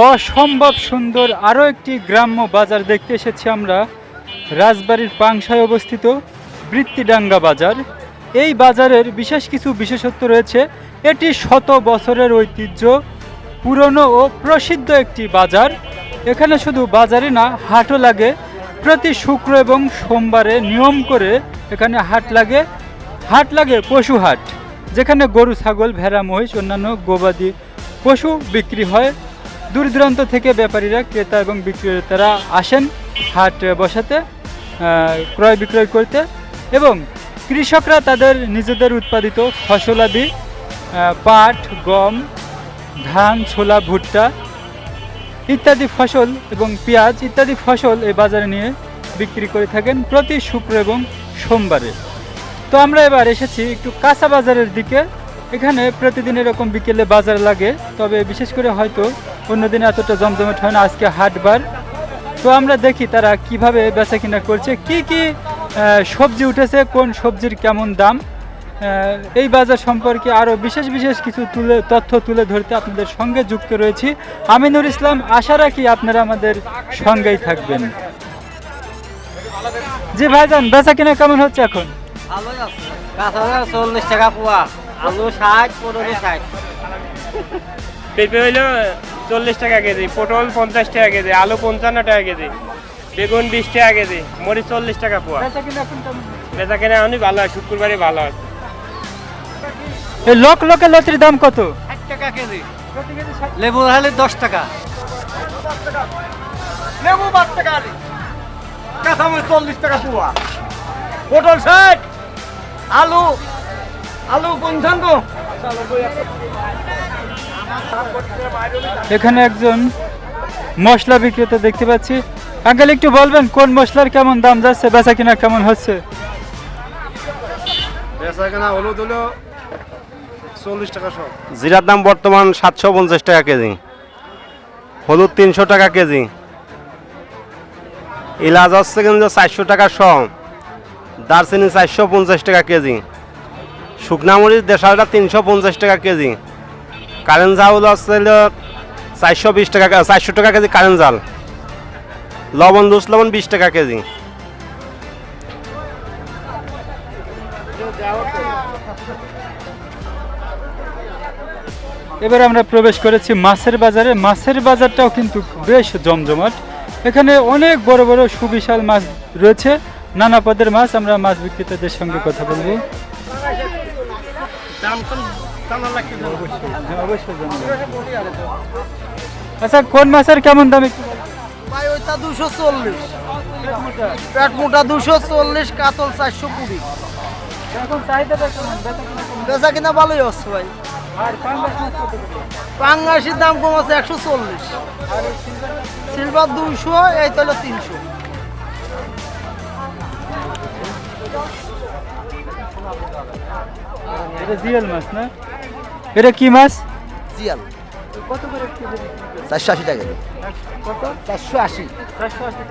অসম্ভব সুন্দর আরও একটি গ্রাম্য বাজার দেখতে এসেছি আমরা। রাজবাড়ির পাংশায় অবস্থিত বৃত্তিডাঙ্গা বাজার। এই বাজারের বিশেষ কিছু বিশেষত্ব রয়েছে। এটি শত বছরের ঐতিহ্য, পুরনো ও প্রসিদ্ধ একটি বাজার। এখানে শুধু বাজারে না, হাটও লাগে। প্রতি শুক্র এবং সোমবারে নিয়ম করে এখানে হাট লাগে। হাট লাগে পশু হাট, যেখানে গরু, ছাগল, ভেড়া, মহিষ, অন্যান্য গবাদি পশু বিক্রি হয়। দূর দূরান্ত থেকে ব্যাপারীরা, ক্রেতা এবং বিক্রেতারা আসেন হাট বসাতে ক্রয় বিক্রয় করতে এবং কৃষকরা তাদের নিজেদের উৎপাদিত ফসলাদি পাট, গম, ধান, ছোলা, ভুট্টা ইত্যাদি ফসল এবং পেঁয়াজ ইত্যাদি ফসল এই বাজারে নিয়ে বিক্রি করে থাকেন প্রতি শুক্র এবং সোমবারে। তো আমরা এবার এসেছি একটু কাঁচা বাজারের দিকে। এখানে প্রতিদিন এরকম বিকেলে বাজার লাগে, তবে বিশেষ করে হয়তো অন্যদিন এতটা জমজমাট হয় না, আজকে হাটবার। তো আমরা দেখি তারা কীভাবে বেচা কিনা করছে, কি কি সবজি উঠেছে, কোন সবজির কেমন দাম। এই বাজার সম্পর্কে আরও বিশেষ বিশেষ কিছু তুলে, তথ্য তুলে ধরতে আপনাদের সঙ্গে যুক্ত রয়েছি। আমিনুর ইসলাম, আশা রাখি আপনারা আমাদের সঙ্গেই থাকবেন। জি ভাইজান, বেচা কিনা কেমন হচ্ছে এখন? চল্লিশ টাকা পোয়া। আলু ষাট পনেরো ষাট। পেঁপে হইল চল্লিশ টাকা কেজি পটল পঞ্চাশ টাকা কেজি আলু পঞ্চান্ন টাকা কেজি বেগুন বিশ টাকা কেজি মরিচ চল্লিশ টাকা পোয়া। বেচা কিনা এখন কেনা অনেক ভালো হয় শুক্রবারে ভালো আছে। এই লক লকে লতির দাম কত? টাকা কেজি। লেবু হলে দশ টাকা। লেবু পাঁচ টাকা কাঁচামরিচ চল্লিশ টাকা পোয়া। পটল ষাট আলু আলু পঞ্চান্ন এখানে একজন মশলা বিক্রেতা দেখতে পাচ্ছি। আঙ্কেল একটু বলবেন কোন মশলার কেমন দাম যাচ্ছে বেচা কিনা কেমন হচ্ছে? বেচা কেনা হলুদ হলো চল্লিশ টাকা সব। জিরার দাম বর্তমান সাতশো পঞ্চাশ টাকা কেজি। হলুদ তিনশো টাকা কেজি। ইলাচ হচ্ছে কিন্তু চারশো টাকা শ দারচিনি চারশো পঞ্চাশ টাকা কেজি। শুকনা মরিচ দেশালটা তিনশো পঞ্চাশ টাকা কেজি। কারেন্ট চাউল হলো চারশো বিশ টাকা চারশো টাকা কেজি কারেন্ট জাল লবণ দুশ লবণ বিশ টাকা কেজি। এবার আমরা প্রবেশ করেছি মাছের বাজারে। মাছের বাজারটাও কিন্তু বেশ জমজমাট। এখানে অনেক বড় বড় সুবিশাল মাছ রয়েছে। নানা পদের মাছ আমরা মাছ বিক্রেতাদের সঙ্গে কথা বলব। অবশ্যই। আচ্ছা কোন মাছের কেমন দাম একটু ভাই ওইটা দুশো চল্লিশ। পেট মোটা দুশো চল্লিশ কাতল চারশো কুড়ি। এখন চাহিদাটা বেচা কিনা ভালোই হচ্ছে ভাই? পাঙ্গাসির দাম কম আছে একশো চল্লিশ। সিলভার দুইশো এই তো হলো তিনশো। এটা জিয়াল মাছ না? এটা কি মাছ? জিয়াল। কত করে? চারশো আশি টাকা কত? চারশো আশি। চারশো আশি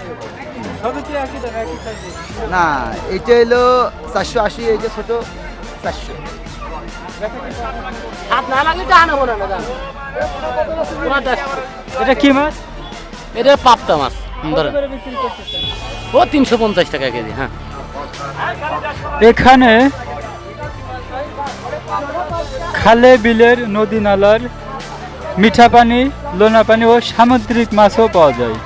টাকা না এইটা হলো চারশো আশি এই যে ছোট চারশো। এটা কি মাছ? এটা পাপ্তা মাছ ধরেন। ও তিনশো পঞ্চাশ টাকা কেজি হ্যাঁ। এখানে খালে বিলের নদী নালার মিঠা পানি লোনা পানি ও সামুদ্রিক মাছও পাওয়া যায়।